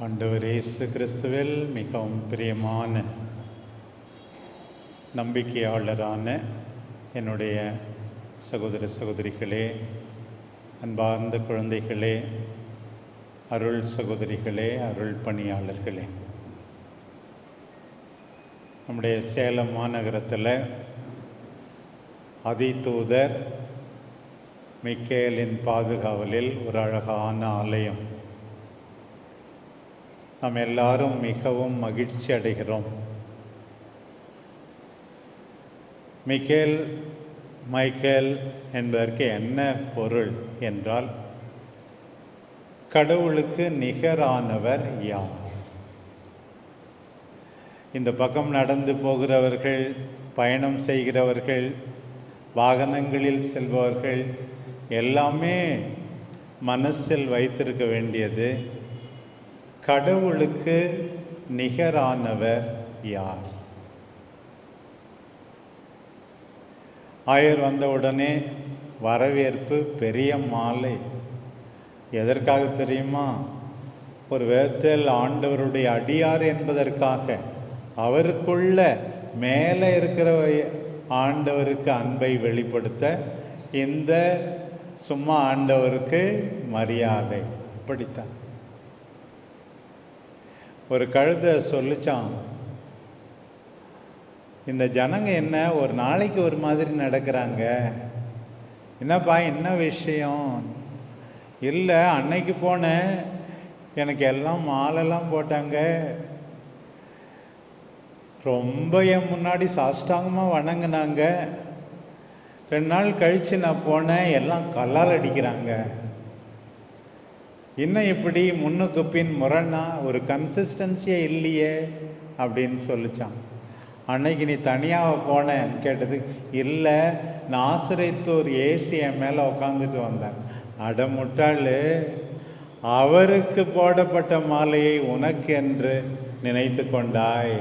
ஆண்டவர் இயேசு கிறிஸ்துவில் மிகவும் பிரியமான நம்பிக்கையாளரான என்னுடைய சகோதர சகோதரிகளே அன்பார்ந்த குழந்தைகளே அருள் சகோதரிகளே அருள் பணியாளர்களே. நம்முடைய சேலம் மாநகரத்தில் அதிதூதர் மிக்கேலின் பாதுகாவலில் ஒரு அழகான ஆலயம் நாம் எல்லாரும் மிகவும் மகிழ்ச்சி அடைகிறோம். மிக்கேல் மைக்கேல் என்பதற்கு என்ன பொருள் என்றால் கடவுளுக்கு நிகரானவர் யார்? இந்த பக்கம் நடந்து போகிறவர்கள் பயணம் செய்கிறவர்கள் வாகனங்களில் செல்பவர்கள் எல்லாமே மனசில் வைத்திருக்க வேண்டியது கடவுளுக்கு நிகரானவர் யார்? ஆயர் வந்தவுடனே வரவேற்பு பெரிய மாலை. எதற்காக தெரியுமா? ஒரு விதத்தில் ஆண்டவருடைய அடியார் என்பதற்காக. அவருக்குள்ள மேலே இருக்கிற ஆண்டவருக்கு அன்பை வெளிப்படுத்த இந்த சும்மா ஆண்டவருக்கு மரியாதை. அப்படித்தான் ஒரு கழுதை சொல்லிச்சான் இந்த ஜனங்க என்ன ஒரு நாளைக்கு ஒரு மாதிரி நடக்கிறாங்க? என்னப்பா என்ன விஷயம்? இல்லை அன்னைக்கு போனேன். எனக்கு எல்லாம் மாலெல்லாம் போட்டாங்க. ரொம்ப என் முன்னாடி சாஷ்டாங்கமாக வணங்கினாங்க. ரெண்டு நாள் கழித்து நான் போனேன். எல்லாம் கல்லால் அடிக்கிறாங்க. இன்னும் இப்படி முன்னுக்கு பின் முரணா ஒரு கன்சிஸ்டன்சியே இல்லையே அப்படின்னு சொல்லிச்சான். அன்னைக்கு நீ தனியாக போனேன் கேட்டது இல்லை நான் நாசிரியத்தூர் ஏசி என் மேலே உட்காந்துட்டு வந்தேன். அட முட்டாள் அவருக்கு போடப்பட்ட மாலையை உனக்கு என்று நினைத்து கொண்டாய்.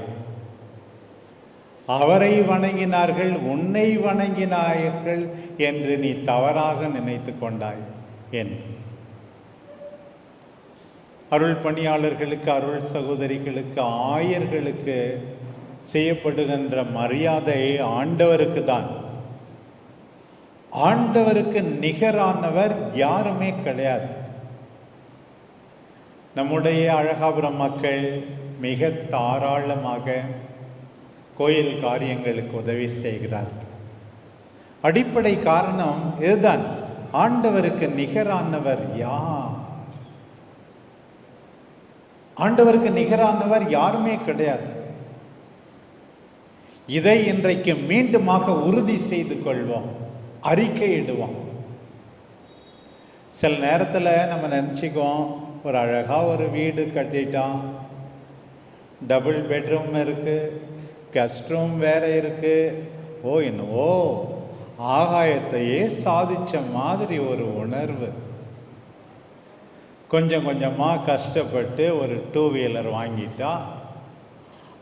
அவரை வணங்கினார்கள் உன்னை வணங்கினார்கள் என்று நீ தவறாக நினைத்து கொண்டாய். என் அருள் பணியாளர்களுக்கு அருள் சகோதரிகளுக்கு ஆயர்களுக்கு செய்யப்படுகின்ற மரியாதை ஆண்டவருக்கு தான். ஆண்டவருக்கு நிகரானவர் யாருமே கிடையாது. நம்முடைய அழகாபுரம் மக்கள் மிக தாராளமாக கோயில் காரியங்களுக்கு உதவி செய்கிறார்கள். அடிப்படை காரணம் இதுதான். ஆண்டவருக்கு நிகரானவர் யார்? ஆண்டவருக்கு நிகரானவர் யாருமே கிடையாது. இதை இன்றைக்கு மீண்டுமாக உறுதி செய்து கொள்வோம். அறிக்கையிடுவோம். சில நேரத்தில் நம்ம நினச்சிக்குவோம் ஒரு அழகாக ஒரு வீடு கட்டிட்டோம். டபுள் பெட்ரூம் இருக்குது கெஸ்ட் ரூம் வேறு இருக்குது ஓ என்னவோ ஆகாயத்தையே சாதித்த மாதிரி ஒரு உணர்வு. கொஞ்சம் கொஞ்சமாக கஷ்டப்பட்டு ஒரு டூ வீலர் வாங்கிட்டா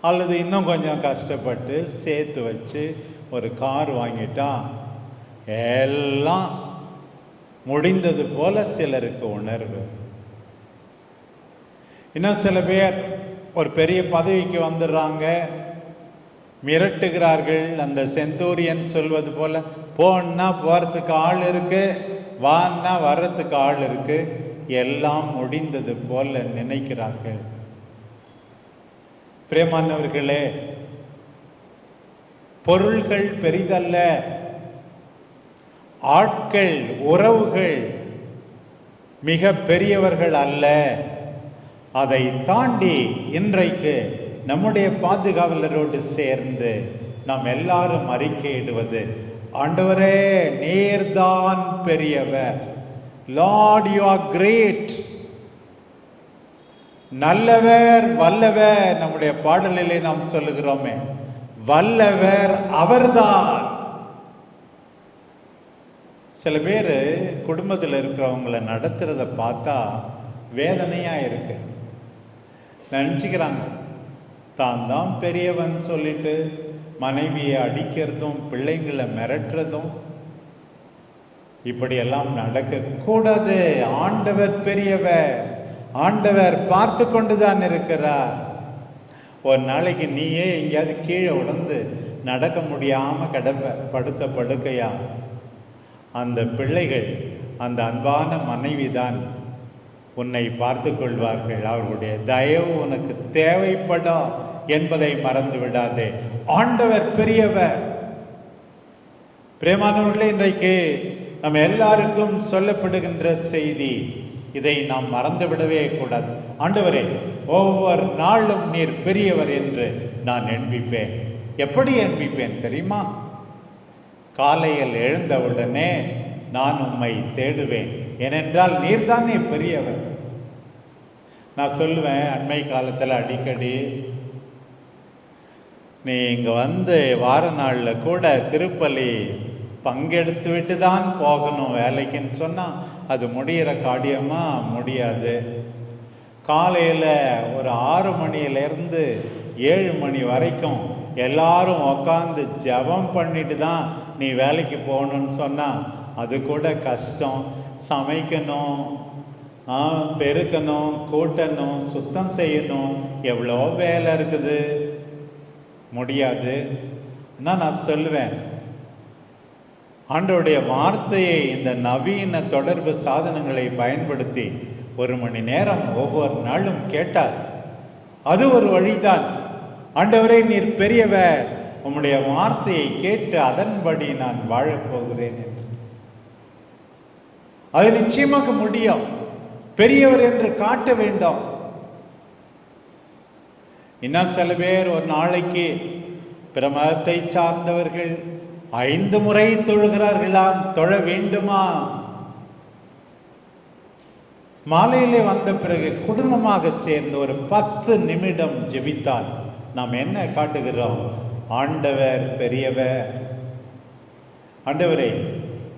அல்லது இன்னும் கொஞ்சம் கஷ்டப்பட்டு சேர்த்து வச்சு ஒரு கார் வாங்கிட்டா எல்லாம் முடிந்தது போல சிலருக்கு உணர்வு. இன்னும் சில பேர் ஒரு பெரிய பதவிக்கு வந்துடுறாங்க மிரட்டுகிறார்கள். அந்த செந்தூரியன் சொல்வது போல போன்னா போகிறதுக்கு ஆள் இருக்கு வான்னா வர்றதுக்கு ஆள் இருக்குது எல்லாம் முடிந்தது போல நினைக்கிறார்கள். பிரேமானவர்களே பொருள்கள் பெரிதல்ல ஆட்கள் உறவுகள் மிக பெரியவர்கள் அல்ல. அதை தாண்டி இன்றைக்கு நம்முடைய பாதுகாவலரோடு சேர்ந்து நாம் எல்லாரும் அறிக்கையிடுவது ஆண்டவரே நீர்தான் பெரியவர். லார்ட் யூ ஆர் கிரேட் நல்லவர் வல்லவர் நம்முடைய பாடலிலே நாம் சொல்லுகிறோமே. வல்லவர் அவர்தான். சில பேர் குடும்பத்தில் இருக்கிறவங்கள நடத்துறத பார்த்தா வேதனையாக இருக்கு. நினச்சிக்கிறாங்க. தான் தான் பெரியவன் சொல்லிட்டு மனைவியை அடிக்கிறதும் பிள்ளைங்களை மிரட்டுறதும் இப்படியெல்லாம் நடக்கக்கூடாது. ஆண்டவர் பெரியவர். ஆண்டவர் பார்த்து கொண்டுதான் இருக்கிறார். ஒரு நாளைக்கு நீயே எங்கேயாவது கீழே உடந்து நடக்க முடியாமல் கிடப்ப படுத்த படுக்கையா? அந்த பிள்ளைகள் அந்த அன்பான மனைவி தான் உன்னை பார்த்து கொள்வார்கள் அவர்களுடைய தயவு உனக்கு தேவைப்படும் என்பதை மறந்து விடாதே. ஆண்டவர் பெரியவர். பிரேமானவர்களே இன்றைக்கு நம்ம எல்லாருக்கும் சொல்லப்படுகின்ற செய்தி இதை நாம் மறந்துவிடவே கூடாது. ஆண்டவரே ஒவ்வொரு நாளும் நீர் பெரியவர் என்று நான் எண்பிப்பேன். எப்படி எண்பிப்பேன் தெரியுமா? காலையில் எழுந்தவுடனே நான் உம்மை தேடுவேன். ஏனென்றால் நீர்தானே பெரியவர். நான் சொல்லுவேன் அண்மை காலத்தில் அடிக்கடி நீ இங்கே வந்து வார நாளில் கூட திருப்பலி பங்கெடுத்து விட்டு தான் போகணும் வேலைக்குன்னு சொன்னால் அது முடிகிற காரியமாக முடியாது. காலையில் ஒரு ஆறு மணியிலேருந்து ஏழு மணி வரைக்கும் எல்லாரும் உக்காந்து ஜெபம் பண்ணிட்டு தான் நீ வேலைக்கு போகணும்னு சொன்னால் அது கூட கஷ்டம். சமைக்கணும் பெருக்கணும் கூட்டணும் சுத்தம் செய்யணும். எவ்வளோ வேலை இருக்குது? முடியாது. ஆனால் நான் சொல்லுவேன் ஆண்டவருடைய வார்த்தையை இந்த நவீன தொடர்பு சாதனங்களை பயன்படுத்தி ஒரு மணி நேரம் ஒவ்வொரு நாளும் கேட்டால் அது ஒரு வழிதான். ஆண்டவரே நீர் பெரியவர். உம்முடைய வார்த்தையை கேட்டு அதன்படி நான் வாழப்போகிறேன் என்று. அது நிச்சயமாக முடியும். பெரியவர் என்று காட்ட வேண்டும். இன்னும் சில பேர் ஒரு நாளைக்கு பிற மதத்தை சார்ந்தவர்கள் ஐந்து முறை தொழுகிறார்களாம் தொழ வேண்டுமா? மாலையிலே வந்த பிறகு குடும்பமாக சேர்ந்து ஒரு பத்து நிமிடம் ஜெபித்தால் நாம் என்ன காட்டுகிறோம்? ஆண்டவர் பெரியவர். ஆண்டவரே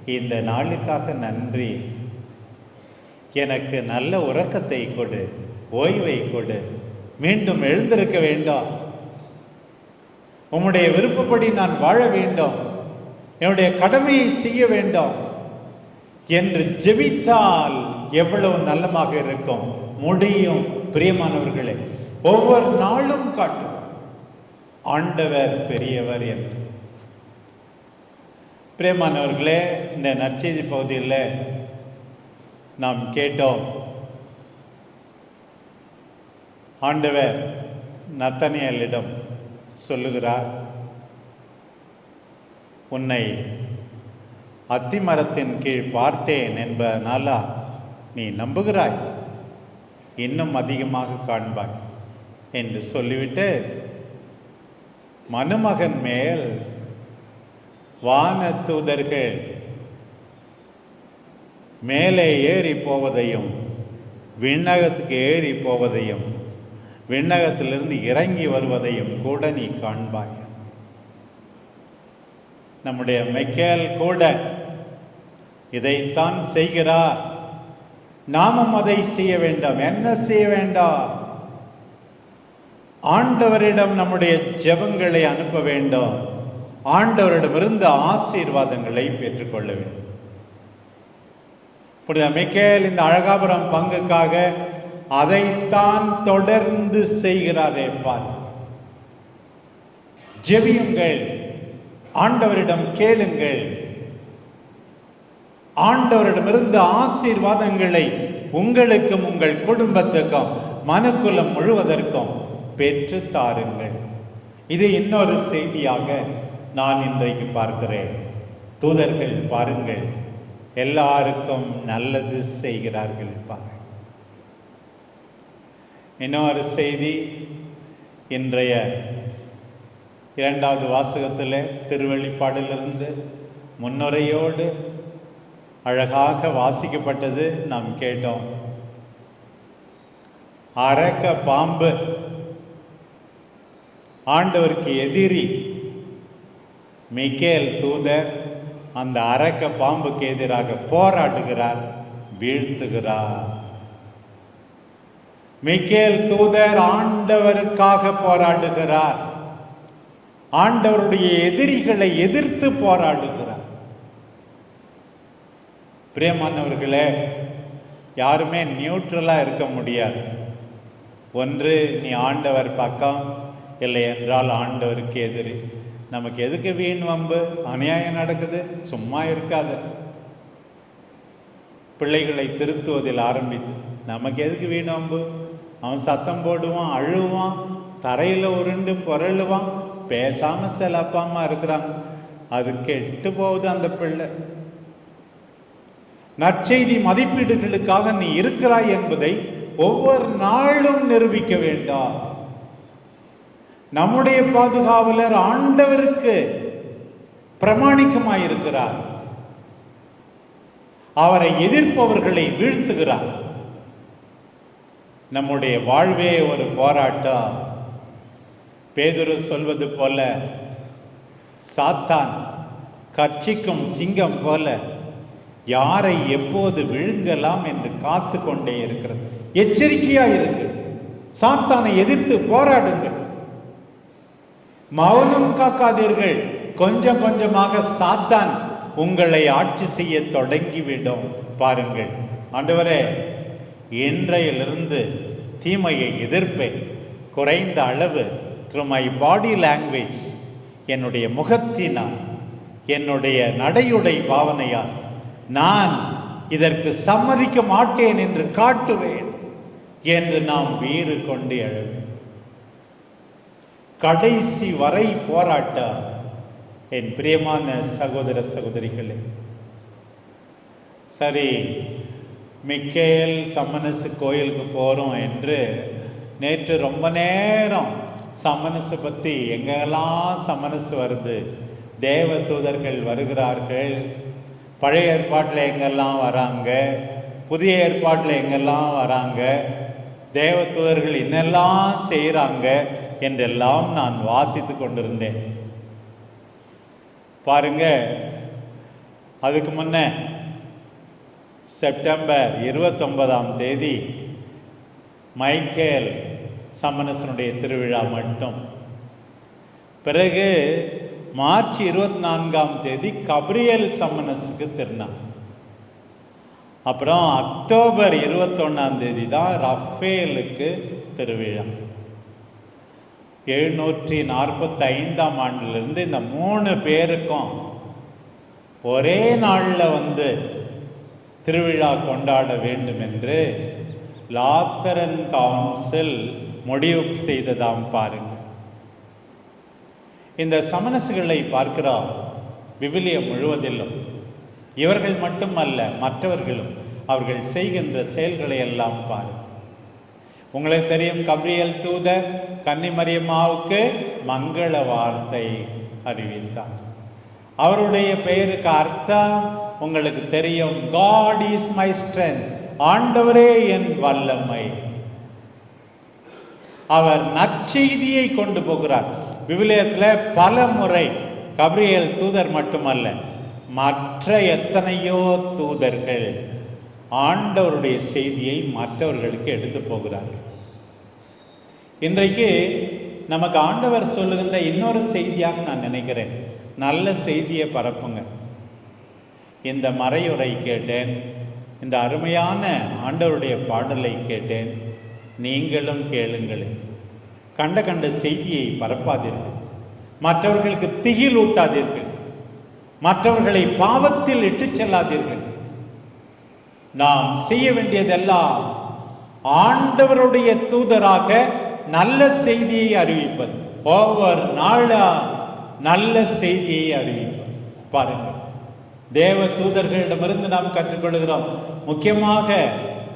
இந்த நாளுக்காக நன்றி. எனக்கு நல்ல உறக்கத்தை கொடு ஓய்வை கொடு. மீண்டும் எழுந்திருக்க வேண்டாம். உம்முடைய விருப்பப்படி நான் வாழ வேண்டும். என்னுடைய கடமையை செய்ய வேண்டும் என்று ஜெபித்தால் எவ்வளவு நல்லமாக இருக்கும். முடியும் பிரியமானவர்களே. ஒவ்வொரு நாளும் காட்டுவார் ஆண்டவர் பெரியவர் என்று. பிரியமானவர்களே இந்த நற்செய்தி பகுதியில் நாம் கேட்டோம். ஆண்டவர் நத்தனியலிடம் சொல்லுகிறார். உன்னை அத்திமரத்தின் கீழ் பார்த்தேன் என்பதனால நீ நம்புகிறாய்? இன்னும் அதிகமாக காண்பாய் என்று சொல்லிவிட்டு மனுமகன் மேல் வானதூதர்கள் மேலே ஏறி போவதையும் விண்ணகத்துக்கு ஏறி போவதையும் விண்ணகத்திலிருந்து இறங்கி வருவதையும் கூட நீ காண்பாய். நம்முடைய மெக்கேல் கூட இதைத்தான் செய்கிறார். நாமும் அதை செய்ய வேண்டாம். என்ன செய்ய வேண்டாம்? ஆண்டவரிடம் நம்முடைய ஜெபங்களை அனுப்ப வேண்டும். ஆண்டவரிடமிருந்து ஆசீர்வாதங்களை பெற்றுக்கொள்ள வேண்டும். புனித மிக்கேல் இந்த அழகாபுரம் பங்குக்காக அதைத்தான் தொடர்ந்து செய்கிறாரே பார் ஜெபியுங்கள். ஆண்டவரிடம் கேளுங்கள். ஆண்டவரிடமிருந்து ஆசீர்வாதங்களை உங்களுக்கும் உங்கள் குடும்பத்துக்கும் மனுக்குலம் முழுவதற்கும் பெற்று தாருங்கள். இது இன்னொரு செய்தியாக நான் இன்றைக்கு பார்க்கிறேன். தூதர்கள் பாருங்கள் எல்லாருக்கும் நல்லது செய்கிறார்கள் பாருங்கள். இன்னொரு செய்தி இன்றைய இரண்டாவது வாசகத்தில் திருவெளிப்பாடிலிருந்து முன்னுரையோடு அழகாக வாசிக்கப்பட்டது நாம் கேட்டோம். அரக்க பாம்பு. ஆண்டவருக்கு எதிரி. மிக்கேல் தூதர் அந்த அரக்க பாம்புக்கு எதிராக போராடுகிறார் வீழ்த்துகிறார். மிக்கேல் தூதர் ஆண்டவருக்காக போராடுகிறார். ஆண்டவருடைய எதிரிகளை எதிர்த்து போராடுகிறார். பிரியமானவர்களே யாருமே நியூட்ரலாக இருக்க முடியாது. ஒன்று நீ ஆண்டவர் பக்கம் இல்லை என்றால் ஆண்டவருக்கு எதிரி. நமக்கு எதுக்கு வீண் வம்பு? அநியாயம் நடக்குது சும்மா இருக்காது. பிள்ளைகளை திருத்துவதில் ஆரம்பித்து நமக்கு எதுக்கு வீண் வம்பு? அவன் சத்தம் போடுவான் அழுவான் தரையில் உருண்டு புரளுவான் பேசாம சில அப்பா அம்மா இருக்கிறாங்க. அது கெட்டு போகுது அந்த பிள்ளை. நற்செய்தி மதிப்பீடுகளுக்காக நீ இருக்கிறாய் என்பதை ஒவ்வொரு நாளும் நிரூபிக்க வேண்டாம். நம்முடைய பாதுகாவலர் ஆண்டவருக்கு பிரமாணிக்கமாயிருக்கிறார். அவரை எதிர்ப்பவர்களை வீழ்த்துகிறார். நம்முடைய வாழ்வே ஒரு போராட்டம். பேதுரு சொல்வது போல சாத்தான் கட்சிக்கும் சிங்கம் போல யாரை எப்போது விழுங்கலாம் என்று காத்து கொண்டே இருக்கிறது. எச்சரிக்கையா இருக்கு. சாத்தானை எதிர்த்து போராடுங்கள். மௌனம் காக்காதீர்கள். கொஞ்சம் கொஞ்சமாக சாத்தான் உங்களை ஆட்சி செய்ய தொடங்கிவிடும் பாருங்கள். ஆண்டவரே இன்றையிலிருந்து தீமையை எதிர்ப்பேன். குறைந்த அளவு த்ரூ மை பாடி லாங்குவேஜ் என்னுடைய முகத்தினால் என்னுடைய நடையுடை பாவனையால் நான் இதற்கு சம்மதிக்க மாட்டேன் என்று காட்டுவேன் என்று நாம் வீறு கொண்டு எழுவேன் கடைசி வரை போராட்டம் என் பிரியமான சகோதர சகோதரிகளே. சரி மிக்கேல் சம்மனசு கோயிலுக்கு போகிறோம் என்று நேற்று ரொம்ப நேரம் சமனசு பற்றி எங்கெல்லாம் சமனசு வருது? தேவ தூதர்கள் வருகிறார்கள். பழைய ஏற்பாட்டில் எங்கெல்லாம் வராங்க? புதிய ஏற்பாட்டில் எங்கெல்லாம் வராங்க? தேவ தூதர்கள் என்னெல்லாம் செய்கிறாங்க என்றெல்லாம் நான் வாசித்து கொண்டிருந்தேன். பாருங்க அதுக்கு முன்ன செப்டம்பர் இருபத்தொன்பதாம் தேதி மைக்கேல் சமணசனுடைய திருவிழா மட்டும். பிறகு மார்ச் இருபத்தி நான்காம் தேதி கப்ரியல் சம்மனஸுக்கு திருநாள். அப்புறம் அக்டோபர் இருபத்தொன்னாம் தேதி தான் ரஃபேலுக்கு திருவிழா. எழுநூற்றி நாற்பத்தி ஐந்தாம் ஆண்டிலிருந்து இந்த மூணு பேருக்கும் ஒரே நாளில் வந்து திருவிழா கொண்டாட வேண்டும் என்று லாத்தரன் கவுன்சில் முடிவு செய்ததாம் பாருங்க. இந்த சமணசுகளை பார்க்கிறோம் விவிலியம் முழுவதிலும். இவர்கள் மட்டுமல்ல மற்றவர்களும் அவர்கள் செய்கின்ற செயல்களை எல்லாம் பாருங்க உங்களுக்கு தெரியும் கப்ரியல் தூதர் கன்னிமரியம்மாவுக்கு மங்கள வார்த்தை அறிவித்தார். அவருடைய பெயருக்கு அர்த்தம் உங்களுக்கு தெரியும் காட் இஸ் மை ஸ்ட்ரென்த் ஆண்டவரே என் வல்லமை. அவர் நற்செய்தியை கொண்டு போகிறார். விவிலியத்தில் பல முறை கபிரியல் தூதர் மட்டுமல்ல மற்ற எத்தனையோ தூதர்கள் ஆண்டவருடைய செய்தியை மற்றவர்களுக்கு எடுத்து போகிறார்கள் இன்றைக்கு நமக்கு ஆண்டவர் சொல்லுகின்ற இன்னொரு செய்தியாக நான் நினைக்கிறேன். நல்ல செய்தியை பரப்புங்க. இந்த மறையுரை கேட்டேன் இந்த அருமையான ஆண்டவருடைய பாடலை கேட்டேன் நீங்களும் கேளுங்கள். கண்ட கண்ட செய்தியை பரப்பாதீர்கள். மற்றவர்களுக்கு திகில் ஊட்டாதீர்கள். மற்றவர்களை பாவத்தில் இட்டுச் செல்லாதீர்கள். நாம் செய்ய வேண்டியதெல்லாம் ஆண்டவருடைய தூதராக நல்ல செய்தியை அறிவிப்பது. ஒவ்வொரு நாளா நல்ல செய்தியை அறிவிப்பது. பாருங்கள். தேவ தூதர்களிடமிருந்து நாம் கற்றுக்கொள்கிறோம். முக்கியமாக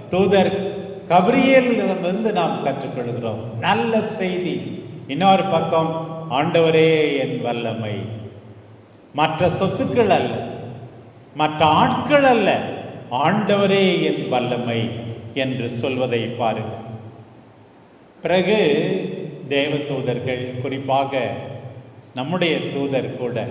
தூதர் கபிரியலிடமிருந்து நாம் கற்றுக்கொள்கிறோம். நல்ல செய்தி. இன்னொரு பக்கம் ஆண்டவரே என் வல்லமை. மற்ற சொத்துக்கள் அல்ல. மற்ற ஆட்கள் அல்ல. ஆண்டவரே என் வல்லமை என்று சொல்வதை பாருங்கள் பிறகு தேவ தூதர்கள் குறிப்பாக நம்முடைய தூதர் கூட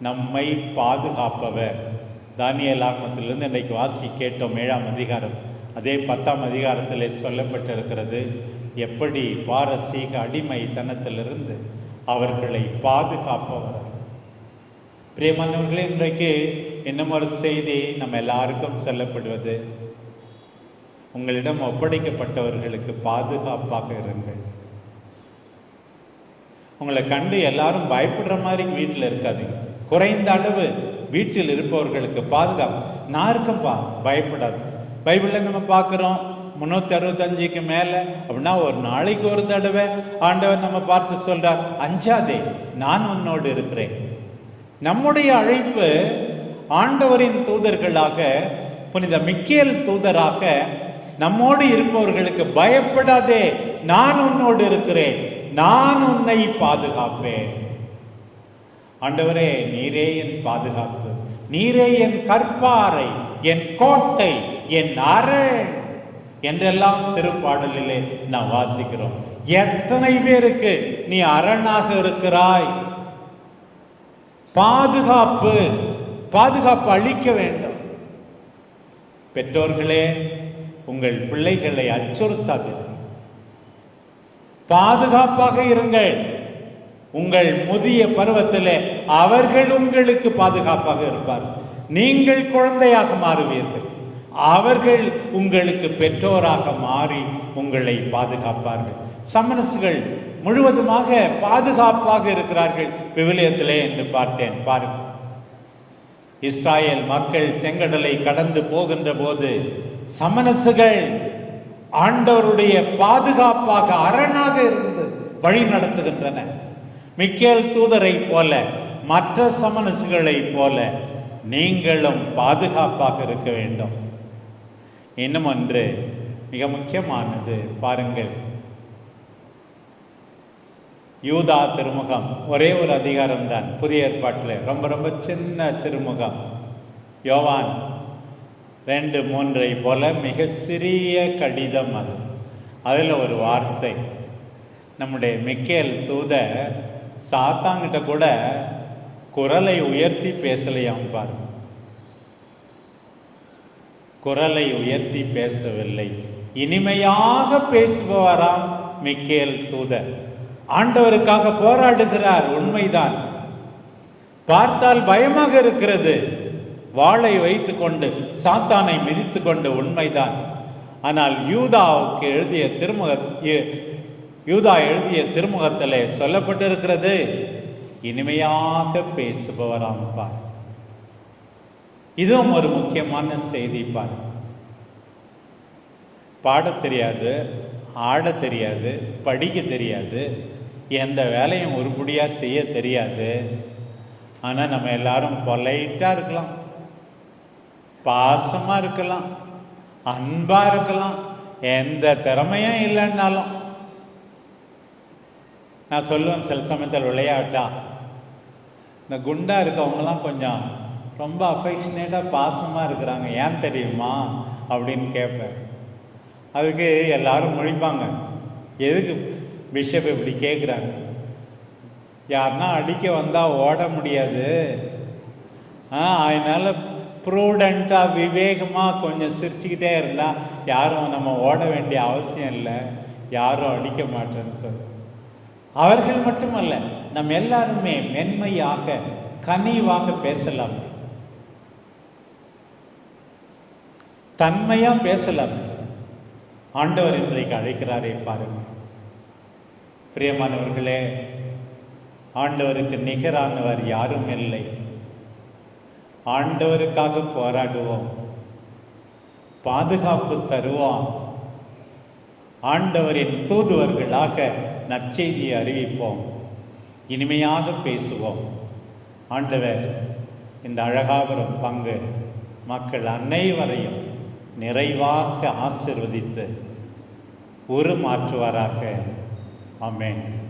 நம்மை பாதுகாப்பவர். தானியல் ஆகமத்திலிருந்து இன்றைக்கு வாசி கேட்டோம் ஏழாம் அதிகாரம். அதே பத்தாம் அதிகாரத்தில் சொல்லப்பட்டிருக்கிறது எப்படி பாரசீக அடிமைத்தனத்திலிருந்து அவர்களை பாதுகாப்பவர்? பிரியமானவர்களே இன்றைக்கு இன்னும் ஒரு செய்தி நம்ம எல்லாருக்கும் சொல்லப்படுவது? உங்களிடம் ஒப்படைக்கப்பட்டவர்களுக்கு பாதுகாப்பாக இருங்கள். உங்களை கண்டு எல்லாரும் பயப்படுற மாதிரி வீட்டில் இருக்காதீங்க. குறைந்த அளவு வீட்டில் இருப்பவர்களுக்கு பாதுகாப்பு. நான் இருக்கப்பா பயப்படாது. பைபிளில் நம்ம பார்க்குறோம். முந்நூற்றி அறுபத்தஞ்சுக்கு மேலே அப்படின்னா ஒரு நாளைக்கு ஒரு தடவை ஆண்டவர் நம்ம பார்த்து சொல்கிறார் அஞ்சாதே நான் உன்னோடு இருக்கிறேன். நம்முடைய அழைப்பு ஆண்டவரின் தூதர்களாக புனித மிக்கேல் தூதராக நம்மோடு இருப்பவர்களுக்கு பயப்படாதே நான் உன்னோடு இருக்கிறேன் நான் உன்னை பாதுகாப்பேன். ஆண்டவரே நீரே என் பாதுகாப்பு நீரே என் கற்பாறை என் கோட்டை என் அரண் என்றெல்லாம் திருப்பாடலிலே நாம் வாசிக்கிறோம். எத்தனை பேருக்கு நீ அரணாக இருக்கிறாய்? பாதுகாப்பு பாதுகாப்பு அளிக்க வேண்டும். பெற்றோர்களே உங்கள் பிள்ளைகளை அச்சுறுத்தாதீர்கள் பாதுகாப்பாக இருங்கள். உங்கள் முதிய பருவத்திலே அவர்கள் உங்களுக்கு பாதுகாப்பாக இருப்பார். நீங்கள் குழந்தையாக மாறுவீர்கள். அவர்கள் உங்களுக்கு பெற்றோராக மாறி உங்களை பாதுகாப்பார்கள். சமனசுகள் முழுவதுமாக பாதுகாப்பாக இருக்கிறார்கள். விவிலியத்திலே என்று பார்த்தேன். பாருங்கள். இஸ்ராயல் மக்கள் செங்கடலை கடந்து போகின்ற போது சமனசுகள் ஆண்டவருடைய பாதுகாப்பாக அரணாக இருந்து வழி நடத்துகின்றன. மிக்கேல் தூதரை போல மற்ற சமனசுகளைப் போல நீங்களும் பாதுகாப்பாக இருக்க வேண்டும். இன்னும் ஒன்று மிக முக்கியமானது. பாருங்கள். யூதா திருமுகம். ஒரே ஒரு அதிகாரம் தான் புதிய ஏற்பாட்டில். ரொம்ப ரொம்ப சின்ன திருமுகம். யோவான் ரெண்டு மூன்றை போல மிக சிறிய கடிதம் அது. அதில் ஒரு வார்த்தை. நம்முடைய மிக்கேல் தூத சாத்தாங்கிட்ட கூட குரலை உயர்த்தி பேசலையாம் பாருங்க குரலை உயர்த்தி பேசவில்லை. இனிமையாக பேசுபவராம் மிக்கேல் தூதர். ஆண்டவருக்காக போராடுகிறார் உண்மைதான். பார்த்தால் பயமாக இருக்கிறது. வாளை வைத்துக்கொண்டு சாத்தானை மிதித்து கொண்டு உண்மைதான். ஆனால் யூதாவுக்கு எழுதிய திருமுக யூதா எழுதிய திருமுகத்திலே சொல்லப்பட்டிருக்கிறது இனிமையாக பேசுபவராம் பார். இதுவும் ஒரு முக்கியமான செய்தி பார். பாடத் தெரியாது ஆடத் தெரியாது படிக்க தெரியாது எந்த வேலையும் உருப்படியாக செய்ய தெரியாது. ஆனால் நம்ம எல்லாரும் பொலைட்டாக இருக்கலாம். பாசமாக இருக்கலாம். அன்பாக இருக்கலாம். எந்த திறமையும் இல்லைன்னாலும். நான் சொல்லுவேன் சில சமயத்தில் விளையாட்டா. இந்த குண்டாக இருக்கவங்கலாம் கொஞ்சம் ரொம்ப அஃபெக்ஷனேட்டாக பாசமாக இருக்கிறாங்க. ஏன் தெரியுமா? அப்படின்னு கேட்பேன். அதுக்கு எல்லாரும் முழிப்பாங்க. எதுக்கு பிஷப் இப்படி கேட்குறாங்க யாருன்னா அடிக்க வந்தால் ஓட முடியாது. ஆ அதனால் ப்ரூடண்ட்டாக விவேகமாக கொஞ்சம் சிரிச்சுக்கிட்டே இருந்தால் யாரும் நம்ம ஓட வேண்டிய அவசியம் இல்லை. யாரும் அடிக்க மாட்டேன்னு சொல்லி. அவர்கள் மட்டுமல்ல நம் எல்லாருமே மென்மையாக கனிவாக பேசலாம். தன்மையா பேசலாம் ஆண்டவர் இன்றைக்கு அழைக்கிறாரே பாருங்க. பிரியமானவர்களே ஆண்டவருக்கு நிகரானவர் யாரும் இல்லை. ஆண்டவருக்காக போராடுவோம். பாதுகாப்பு தருவோம். ஆண்டவரின் தூதுவர்களாக நற்செய்தியை அறிவிப்போம். இனிமையாக பேசுவோம். ஆண்டவர் இந்த அழகாபுரம் பங்கு மக்கள் அனைவரையும் நிறைவாக ஆசிர்வதித்து உருமாற்றுவாராக. ஆமென்.